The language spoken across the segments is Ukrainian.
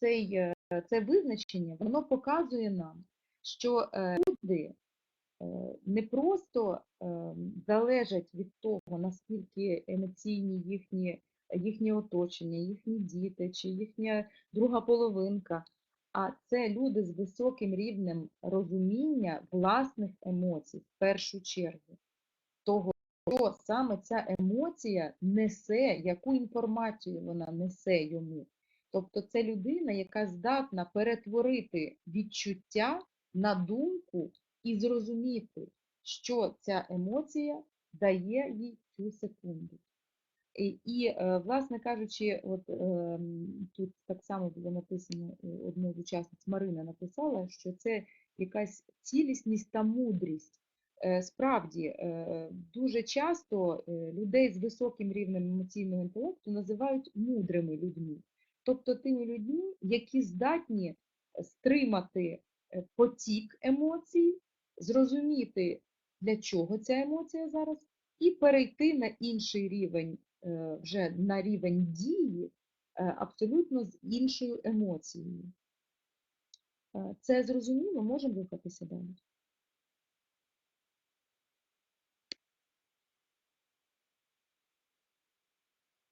цей, е, це визначення, воно показує нам, що е, люди е, не просто залежать від того, наскільки емоційні їхні, їхнє оточення, їхні діти чи їхня друга половинка, а це люди з високим рівнем розуміння власних емоцій в першу чергу. Того, що саме ця емоція несе, яку інформацію вона несе йому. Тобто це людина, яка здатна перетворити відчуття на думку і зрозуміти, що ця емоція дає їй цю секунду. І, і е, власне кажучи, от ем, тут так само було написано, е, одна з учасниць Марина написала, що це якась цілісність та мудрість. Е, Справді, е, дуже часто е, людей з високим рівнем емоційного інтелекту називають мудрими людьми. Тобто тими людьми, які здатні стримати е, потік емоцій, зрозуміти, для чого ця емоція зараз, і перейти на інший рівень, е, вже на рівень дії, е, абсолютно з іншою емоцією. Е, Це зрозуміло, можемо рухатися далі.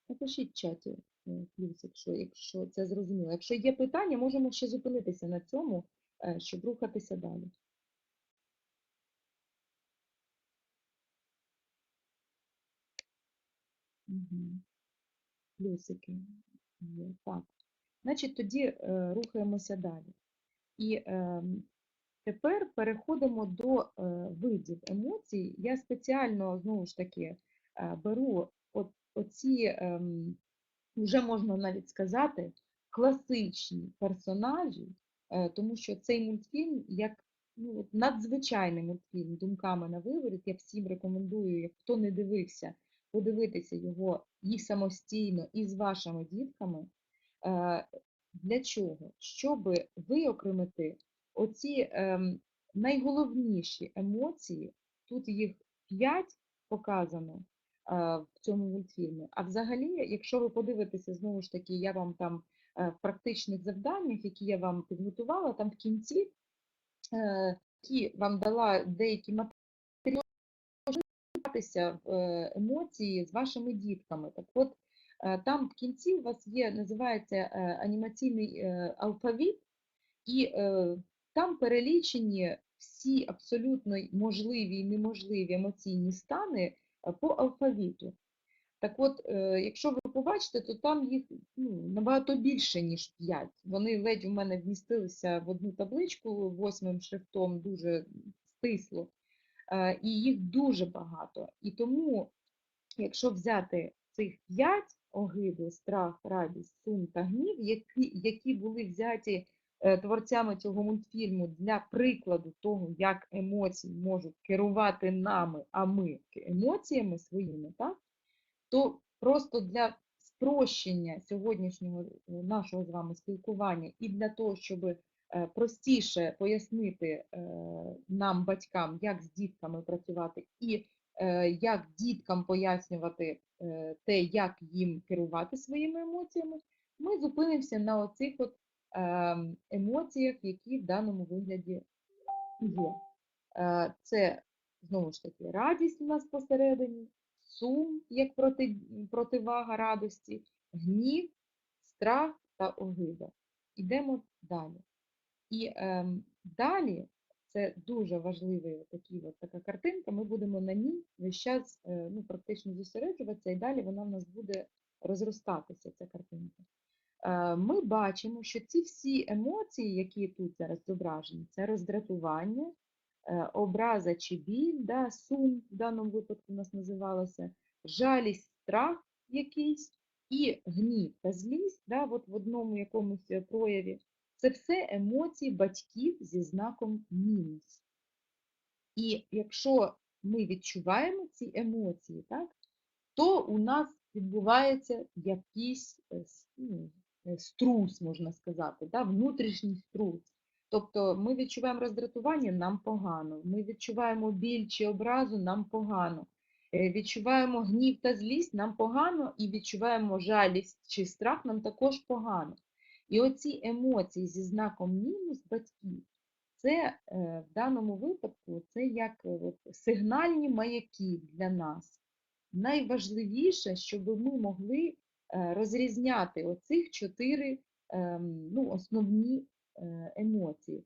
Напишіть в чаті е, плюс, якщо, якщо це зрозуміло. Якщо є питання, можемо ще зупинитися на цьому, е, щоб рухатися далі. Плюсики. Так. Значить, тоді е, рухаємося далі. І е, тепер переходимо до е, видів емоцій. Я спеціально, знову ж таки, е, беру от, оці, ем, вже можна навіть сказати, класичні персонажі, е, тому що цей мультфільм як ну, надзвичайний мультфільм думками на виворіт. Я всім рекомендую, як хто не дивився, подивитися його і самостійно, і з вашими дітками. Е, Для чого? Щоб виокремити оці ем, найголовніші емоції, тут їх п'ять показано в цьому мультфільмі. А взагалі, якщо ви подивитеся, знову ж таки, я вам там е, в практичних завданнях, які я вам підготувала, там в кінці, е, які вам дала деякі матеріали, е, емоції з вашими дітками. Так от, там в кінці у вас є, називається анімаційний алфавіт, і там перелічені всі абсолютно можливі і неможливі емоційні стани по алфавіту. Так от, е, якщо ви побачите, то там їх ну, набагато більше, ніж 5. Вони ледь у мене вмістилися в одну табличку восьмим шрифтом дуже стисло, Е, і їх дуже багато. І тому, якщо взяти цих 5 огиду, страх, радість, сум та гнів, які, які були взяті творцями цього мультфільму для прикладу того, як емоції можуть керувати нами, а ми емоціями своїми, так? то просто для спрощення сьогоднішнього е, нашого з вами спілкування і для того, щоб е, простіше пояснити е, нам, батькам, як з дітками працювати, і е, як діткам пояснювати е, те, як їм керувати своїми емоціями, ми зупинимося на оцих от емоціях, які в даному вигляді є. Е, Це знову ж таки радість у нас посередині, сум як проти, противага радості, гнів, страх та огида. Ідемо далі. І ем, далі це дуже важлива така картинка. Ми будемо на ній весь час е, ну, практично зосереджуватися, і далі вона в нас буде розростатися, ця картинка. Е, Ми бачимо, що ці всі емоції, які тут зараз зображені, це роздратування, е, образа чи біль, да, сум в даному випадку у нас називалося, жалість, страх якийсь і гнів та злість да, от в одному якомусь прояві. Це все емоції батьків зі знаком мінус. І якщо ми відчуваємо ці емоції, так, то у нас е, ну, е, струс, можна сказати, да, внутрішній струс. Тобто ми відчуваємо роздратування, нам погано. Ми відчуваємо біль чи образу, нам погано. Е, Відчуваємо гнів та злість, нам погано, і відчуваємо жалість чи страх, нам також погано. І оці емоції зі знаком мінус батьків, це е, в даному випадку це як е, сигнальні маяки для нас. Найважливіше, щоб ми могли розрізняти оцих чотири ем, ну, основні е, емоції.